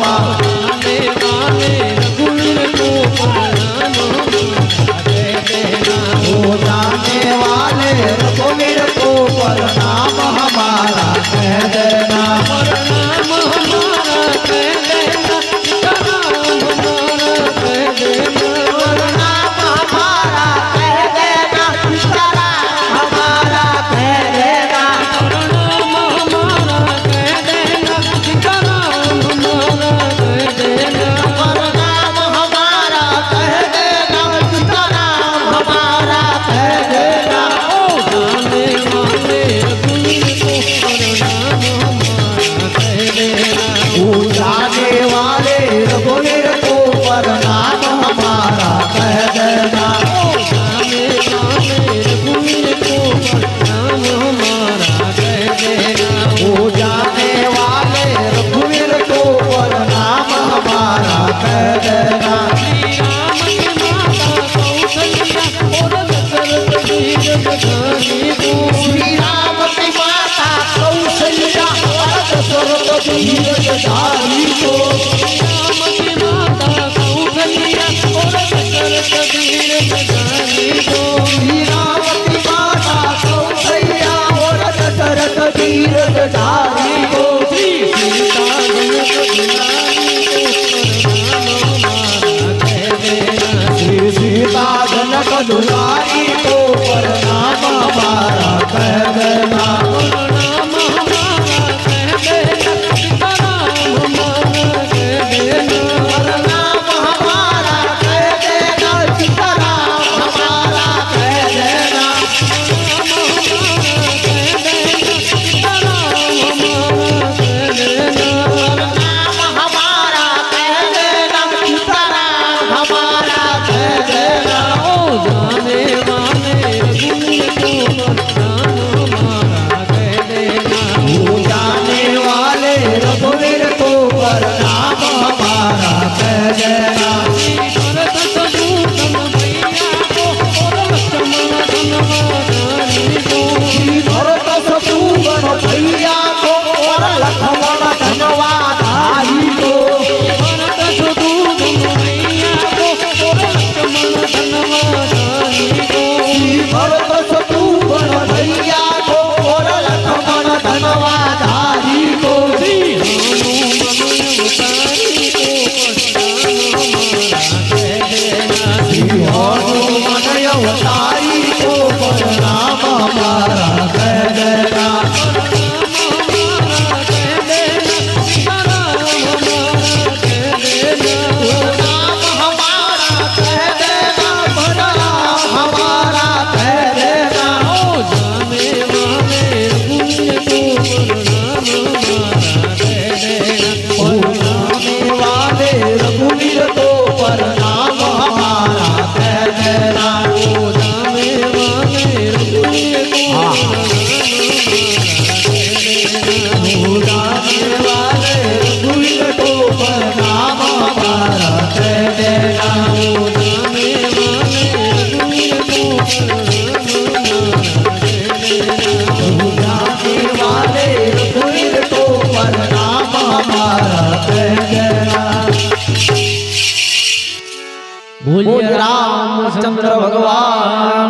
Wow. ધારી તો રામજી માતા Kaushalya Salvador. ભૂલ્ય Ramchandra ભગવાન.